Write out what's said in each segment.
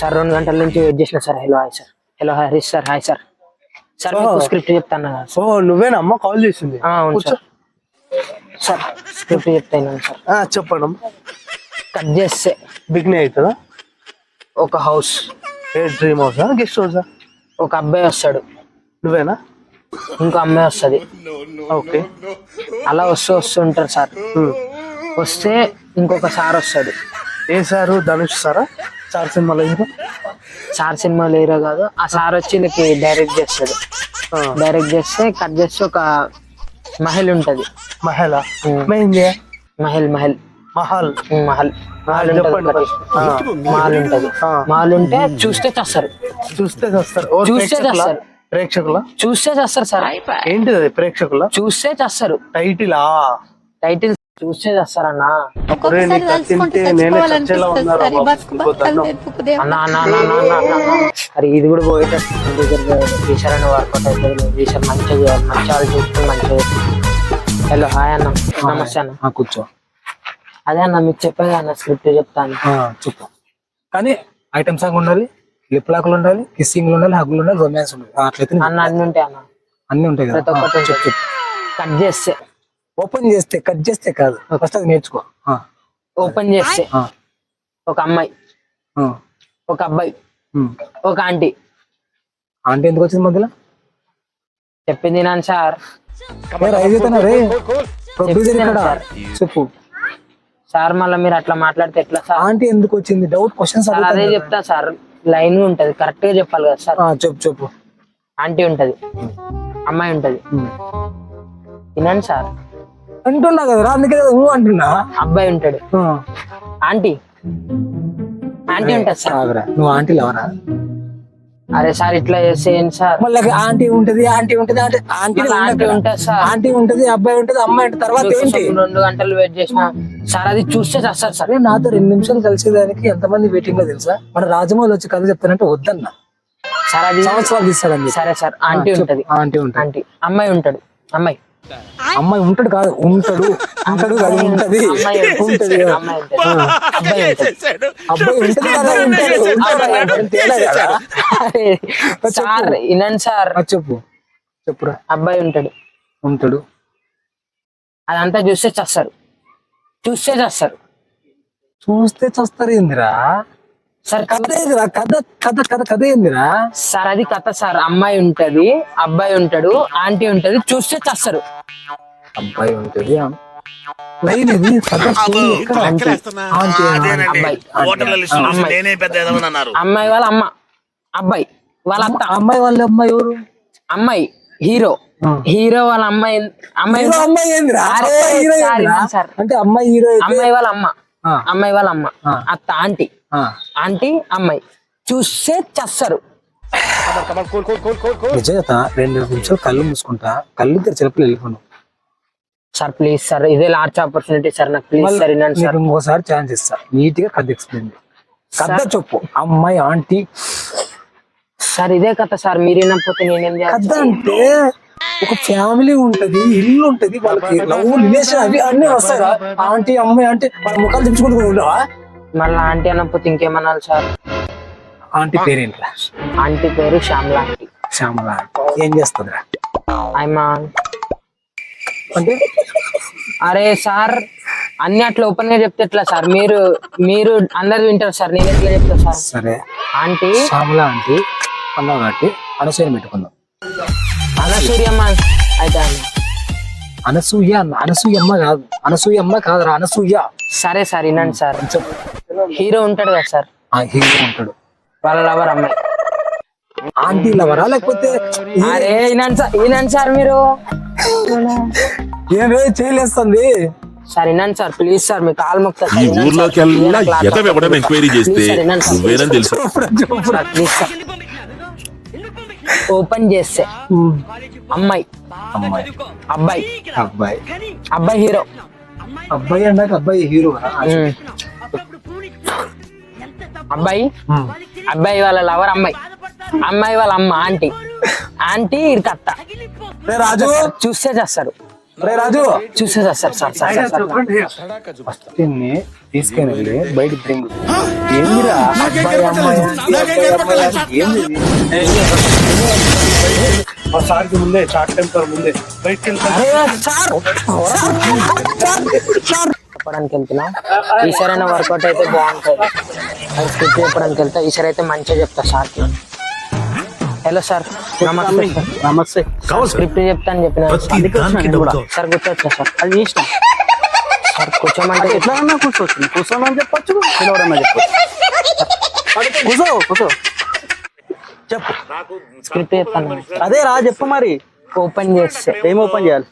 Sir రెండు గంటల నుంచి వెయిట్ చేసిన sir. Hello hi sir hello Harish sir hi sir sir మీకు స్క్రిప్ట్ చెప్తాను కదా. ఓ నువ్వేనమ్మా కాల్ చేసింది. ఆ, అవును కూర్చో. సార్. సార్ స్క్రిప్ట్ చెప్తాను సార్. ఆ, చెప్పండి కట్ చేస్తే. బిగ్నే అవుతుందా? ఒక హౌస్ ఏ డ్రీమ్ హౌసా గెస్ట్ హౌసా ఒక అబ్బాయి వస్తాడు. నువ్వేనా? ఇంకో అమ్మాయి వస్తుంది. ఓకే అలా వస్తూ వస్తుంటారు సార్. వస్తే ఇంకొక సార్ వస్తాడు. ఏ సారు? ధనుష్ సారా? సార్ సినిమాలో హీరో సార్ సినిమా లేరో కాదు. ఆ సార్ వచ్చి వీళ్ళకి డైరెక్ట్ చేస్తాడు. డైరెక్ట్ చేస్తే కట్ చేస్తే ఒక మహిళ ఉంటది. మహేలా. మెహింది మహిళ మహిళ మహల్ ఉమ్, మహల్. మహల్ ఉంటది. ఆ. మహల్ ఉంటది. ఆ. మహల్ ఉంటే చూస్తే చేస్తారు. చూస్తే చేస్తారు. చూస్తే ప్రేక్షకుల? చేస్తారు. ప్రేక్షకుల? చూస్తే చేస్తారు సార్. ఏంటిది అది ప్రేక్షకుల? చూస్తే చేస్తారు. టైటిలా టైటిల్ చూస్తే చేస్తారన్నా. అరే ఇది కూడా పోయేటట్టు వర్కౌట్ అవుతుంది. టీచర్ మంచిగా మంచిగా ఆలోచించుకుని మంచిగా హలో హాయ్ అన్న. నమస్తే అన్న. ఆ, కూర్చో. అదే అన్న మీకు చెప్పేది అన్న స్క్రిప్ట్ చెప్తాను. ఆ, చెప్పు. కానీ ఐటమ్ సాంగ్ ఉండాలి లిప్ లాక్లు ఉండాలి కిస్సింగ్లు ఉండాలి హగ్గులు ఉండాలి రొమాన్స్ ఉండాలి. అట్లయితే అన్న అన్ని ఉంటాయి అన్న. అన్ని ఉంటాయి కదా. కట్ చేస్తే. ఓపెన్ చేస్తే కట్ చేస్తే కాదు. ఫస్ట్ అది నేర్చుకో. ఆ, ఓపెన్ చేస్తే. ఆ, ఒక అమ్మాయి. ఆ. ఒక అబ్బాయి. ఒక ఆంటీ. ఆంటీ ఎందుకు వచ్చింది మధ్యలో? చెప్పింది నాన్న సార్. చెప్పు. సార్ మళ్ళీ మీరు అట్లా మాట్లాడితే ఎట్లా సార్? ఆంటీ ఎందుకు వచ్చింది? డౌట్ క్వశ్చన్స్ సార్ అదే చెప్తా సార్. లైన్ ఉంటది. కరెక్ట్గా చెప్పాలి కదా సార్. చెప్పు చెప్పు. ఆంటీ ఉంటది. అమ్మాయి ఉంటది. వినండి సార్. అంటున్నా కదా అందుకే కదా నువ్వు అంటున్నా. అబ్బాయి ఉంటాడు. ఆంటీ. ఆంటీ ఉంటది సార్. నువ్వు ఆంటీ ఎవరా అరే సార్ ఇట్లా చేస్తే ఏంటి సార్. మళ్ళీ ఆంటీ ఉంటది ఆంటీ ఉంటది అంటే ఆంటీ మళ్ళీ ఆంటీ ఉంటది సార్. ఆంటీ ఉంటది అబ్బాయి ఉంటది అమ్మాయి ఉంటది తర్వాత ఏంటి? రెండు గంటలు వెయిట్ చేసిన. సార్ అది చూస్తే చేస్తారు సార్ అరే నాతో రెండు నిమిషాలు కలిసేదానికి ఎంతమంది వెయిటింగ్లో తెలుసా? మన రాజమౌళి వచ్చి కథ చెప్తానంటే వద్దన్న. సార్ అది సంవత్సరాలు తీస్తాడని చెప్పి. సరే సార్. ఆంటీ చెప్పు. ఉంటది. ఆంటీ ఉంటాడు ఆంటీ. అమ్మాయి ఉంటాడు. అమ్మాయి. అమ్మాయి ఉంటాడు కాదు ఉంటాడు. ఉంటాడు కాదు ఉంటది. అమ్మాయి ఉంటది. అబ్బాయి ఉంటది. కదా ఉంటాడు సార్ వినండి సార్. చెప్పు. చెప్పురా. అబ్బాయి ఉంటాడు. ఉంటాడు. అదంతా చూస్తే చేస్తారు. చూస్తే చేస్తారు. చూస్తే చస్తారు ఏందిరా? సార్ కథ ఏందిరా? కథ కథ కథ కథ ఏందిరా? సార్ అది కథ సార్. అమ్మాయి ఉంటది అబ్బాయి ఉంటాడు ఆంటీ ఉంటది చూస్తే చేస్తారు. అబ్బాయి ఉంటది అమ్మాయి. వాళ్ళ అమ్మ. అబ్బాయి వాళ్ళ అత్త. అమ్మాయి వాళ్ళ అమ్మాయి ఎవరు? అమ్మాయి హీరో. హీరో వాళ్ళ అమ్మాయి అమ్మాయి అమ్మాయి. అంటే అమ్మాయి హీరో అమ్మాయి వాళ్ళ అమ్మ. అమ్మాయి వాళ్ళ అమ్మ. ఆ. అత్త ఆంటీ. ఆంటీ అమ్మాయి. చూస్తే చస్తారు. నిజంగా రెండు నిమిషాలు కళ్ళు మూసుకుంటా కళ్ళు తెరిచినప్పుడు వెళ్ళిపోను. సార్ ప్లీజ్ సార్ ఇదే లాస్ట్ ఆపర్చునిటీ సార్ నాకు ప్లీజ్ సార్ వినండి సార్. నీకు ఇంకోసారి ఛాన్స్ ఇస్తా. నీట్గా కథ ఎక్స్ప్లెయిన్ కథ చెప్పు. అమ్మాయి ఆంటీ. సార్ ఇదే కథ సార్ మీరు వినకపోతే నేనేం కథ చేయాలి అంటే ఒక ఫ్యామిలీ ఉంటది ఇల్లు ఉంటది వాళ్ళకి లవ్ రిలేషన్ అవి అన్ని వస్తాయి ఆంటీ అమ్మాయి అంటే వాళ్ళ ముఖాలు తెచ్చుకుంటూ ఉండవా మళ్ళీ ఆంటీ అనకపోతే ఇంకేమనాలి సార్? ఆంటీ పేరేంట్రా? ఆంటీ పేరు శ్యామల ఆంటీ. శ్యామల ఏం చేస్తుందిరా? ఆయమా అంటే అరే సార్ అన్ని అట్లా ఓపెన్గా చెప్తే ఎట్లా సార్? మీరు మీరు అందరు వింటారు సార్ నేను ఎట్లా చెప్తా సార్? సరే. ఆంటీ. శ్యామల ఆంటీ అన్నావు కాబట్టి పెట్టుకుందాం. అనసూయమ్మ అయితే అన్న. అనసూయ అన్న అనసూయ అమ్మ కాదు. అనసూయ అమ్మ కాదురా అనసూయ. సరే సార్ వినండి సార్. హీరో ఉంటాడు కదా సార్. ఆ హీరో ఉంటాడు. వాళ్ళ లవర్ అమ్మాయి. ఆంటీ లవరా లేకపోతే అరే వినండి సార్ వినండి సార్ మీరు. ఏమే చేయలేస్తుంది. సార్ వినండి సార్ ప్లీజ్ సార్ మీ కాల్ మొక్తా ఈ ఊర్లోకి వెళ్ళా ఎదవ ఎవడని ఎంక్వైరీ చేస్తే నువ్వేనని తెలుసు. Please sir. ఓపెన్ చేస్తే. అమ్మాయి. అమ్మాయి. అబ్బాయి. అబ్బాయి. అబ్బాయి హీరో. అబ్బాయి అన్నాక అబ్బాయి హీరో. అబ్బాయి? అబ్బాయి వాళ్ళ లవర్ అమ్మాయి. అమ్మాయి వాళ్ళ అమ్మ ఆంటీ. ఆంటీ ఇది కత్త రాజు? చూస్తే చేస్తారు. రే రాజు. చూసేది sir sir sir sir sir. First దీన్ని తీసుకొని వెళ్ళి బయట బ్రింగ్ ఏందిరా? మా సార్కి ముందే షార్ట్ టెంపర్ ముందే. బయటకి వెళ్తాను చెప్పడానికి వెళ్తున్నా. ఈసారైనా వర్కౌట్ అయితే బాగుంటుంది. స్క్రిప్ట్ చెప్పడానికి వెళ్తా. ఈసారి అయితే మంచిగా చెప్తా సార్కి. హలో సార్ నమస్తే సార్ నమస్తే స్క్రిప్ట్ చెప్తాను చెప్పిన. సార్ కూర్చోవచ్చా సార్ అది ఇష్టం. సార్ కూర్చోమంటే ఎట్లా? అన్నా కూర్చోవచ్చు? కూర్చోమని చెప్పొచ్చు పిలవడన్నా చెప్పొచ్చు. కూర్చో కూర్చో. చెప్పు. స్క్రిప్ట్ చెప్తాను. అదే రా చెప్పు మరి. ఓపెన్ చేస్తే ఏం ఓపెన్ చేయాలి?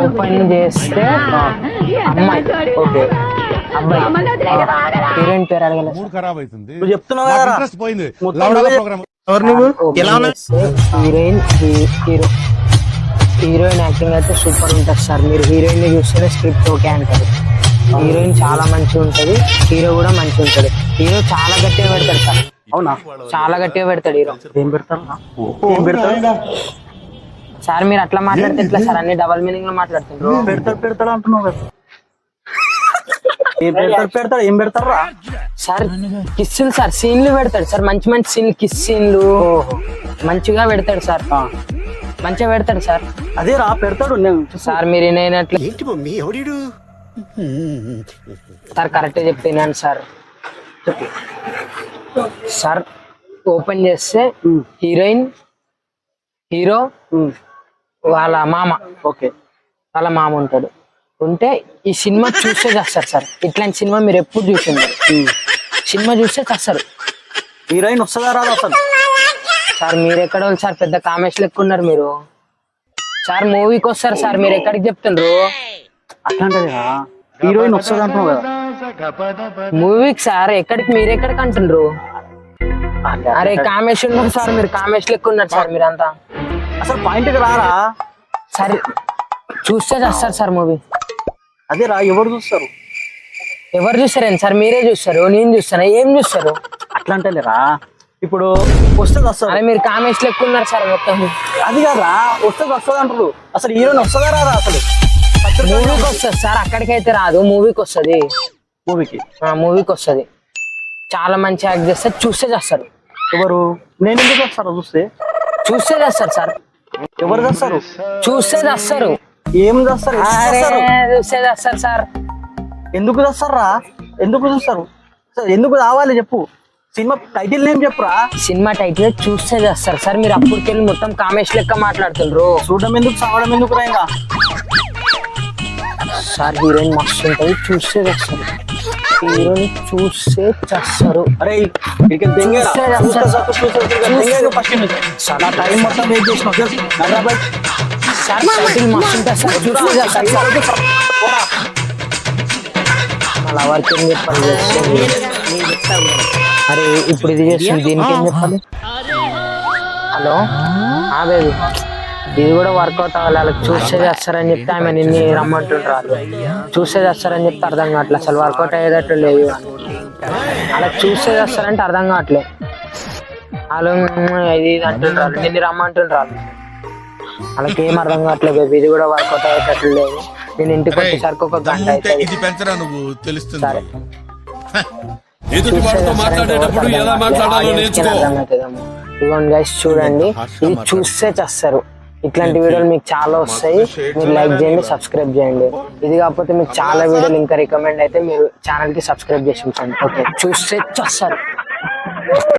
ఓపెన్ చేస్తే అమ్మాయి. ఓకే అబ్బాయి హీరోయిన్ పేరు అడగలేదు. మూడు ఖరాబ్ అవుతుంది. నువ్వు చెప్తున్నావు కదా? ఇంట్రెస్ట్ పోయింది. మొత్తం లవడాల నువ్వే ప్రోగ్రామ్ ఎవరు నువ్వు? ఎలా ఉన్నా హీరోయిన్ హీరో. హీరోయిన్ యాక్టింగ్ అయితే సూపర్ ఉంటుంది సార్. మీరు హీరోయిన్ని చూస్తేనే స్క్రిప్ట్ ఓకే అంటారు. హీరోయిన్ చాలా మంచిగా ఉంటది. హీరో కూడా మంచిగా ఉంటది. హీరో చాలా గట్టిగా పెడతాడు సార్. అవునా? చాలా గట్టిగా పెడతాడు హీరో. ఏం పెడతారు సార్ మీరు అట్లా మాట్లాడితే ఎట్లా సార్? అన్ని డబల్ మీనింగ్లో మాట్లాడుతుండ్రు పెడతాడు పెడతాడు అంటున్నావు కదా. ఏం పెడతాడు పెడతాడు ఏం పెడతారా? సార్ కిస్సులు సార్ సీన్లు పెడతాడు సార్ మంచి మంచి సీన్లు కిస్ సీన్లు. మంచిగా పెడతాడు సార్. మంచిగా పెడతాడు సార్. అదే రా పెడతాడు. సార్ మీరు నేనట్లు సార్ కరెక్ట్ చెప్తున్నాను సార్. సార్ ఓపెన్ చేస్తే హీరోయిన్ హీరో వాళ్ళ మామ. ఓకే. వాళ్ళ మామ ఉంటాడు. ఉంటే ఈ సినిమా చూస్తే చేస్తారు సార్. ఇట్లాంటి సినిమా మీరు ఎప్పుడు చూసింది. సినిమా చూస్తే చేస్తారు. హీరోయిన్ వస్తుందా రాదా అసలు? సార్ మీరు ఎక్కడ వాళ్ళు సార్? పెద్ద కామేష్ లెక్క ఉన్నారు మీరు. సార్ మూవీకి వస్తారు సార్. మీరు ఎక్కడికి చెప్తుండ్రు? అట్లాంటిది హీరోయిన్ వస్తుంది అంటున్నావు కదా? మూవీకి సార్ ఎక్కడికి మీరు ఎక్కడికి అంటుండ్రు? అరే కామేష్ ఉన్నారు సార్. మీరు కామేష్ లెక్క ఉన్నారు సార్ మీరంతా. అసలు పాయింట్ రారా? సార్ చూస్తే చేస్తారు సార్ మూవీ అదే రా ఎవరు చూస్తారు? ఎవరు చూస్తారేంటి సార్ మీరే చూస్తారు నేను చూస్తాను? ఏం చూస్తారు? అట్లాంటి రా. ఇప్పుడు వస్తుంది వస్తుంది. అరే మీరు కామేష్ లెక్క ఉన్నారు సార్ మొత్తం. అది కాదురా వస్తుంది వస్తుంది అంటారు అసలు హీరోయిన్ వస్తుందా రారా అసలు? మూవీకి వస్తుంది సార్ అక్కడికైతే రాదు. మూవీకి వస్తుంది. మూవీకి మూవీకి వస్తుంది. చాలా మంచి యాక్ట్ చేస్తారు చూస్తే చేస్తారు. ఎవరు? నేను ఎందుకు వస్తారా చూస్తే? చూస్తే చేస్తారు సార్. ఎవరు చేస్తారు? చూస్తే చేస్తారు. ఏం చేస్తారు చేస్తారు? చూస్తే చేస్తారు సార్. ఎందుకు చేస్తారా ఎందుకు చూస్తారు? ఎందుకు రావాలి చెప్పు. సినిమా టైటిల్ నేమ్ చెప్పురా. సినిమా టైటిల్ చూస్తే చేస్తారు సార్. మీరు అప్పటికెళ్ళి మొత్తం కామేష్ లెక్క మాట్లాడుతుండ్రు. చూడడం ఎందుకు సావడం ఎందుకు రా ఇంకా? సార్ హీరోయిన్ మస్తు ఉంటుంది. చూస్తే చేస్తారు హీరోయిన్ చూస్తే చేస్తారు. అరే టైం మొత్తం వెయిట్ చేసిన మళ్ళీ ఎవరికి ఏం చెప్పాలి. అరే ఇప్పుడు ఇది చేస్తుంది దీనికి ఏం చెప్పాలి? హలో? ఆ. బేబీ ఇది. కూడా వర్కౌట్ అవ్వాలి వాళ్ళకి చూస్తే చేస్తారని చెప్తే ఆమె నిన్ను రమ్మంటుంటారు చూస్తే చేస్తారని చెప్తే అర్థం కావట్లేదు. అసలు వర్కౌట్ అయ్యేటట్టు లేదు. అలా చూస్తే చేస్తారంటే అర్థం కావట్లేదు. వాళ్ళు "మ్మ్, ఇది ఇది అంటుంటారు నిన్ను రమ్మంటుంటారు వాళ్ళకి ఏం అర్థం కావట్లేదు. ఇది కూడా వర్కౌట్ అయ్యేటట్లు లేదు. నేను ఇంటికి వచ్చేసరికి ఒక గంట అవుతుంది. ఇది పెంచరా నువ్వు? తెలుస్తుంది సరే. ఎదుటి వాడితో మాట్లాడేటప్పుడు ఎలా మాట్లాడాలో నేర్చుకో. ఇదిగోండి గైస్ చూడండి. ఇది చూస్తే చేస్తారు. ఇట్లాంటి వీడియోలు మీకు చాలా వస్తాయి. మీరు లైక్ చేయండి సబ్స్క్రైబ్ చేయండి. ఇది కాకపోతే మీకు చాలా వీడియోలు ఇంకా రికమెండ్ అయితే మీరు ఛానల్కి సబ్స్క్రైబ్ చేసి ఉంచండి. ఓకే చూస్తే చేస్తారు.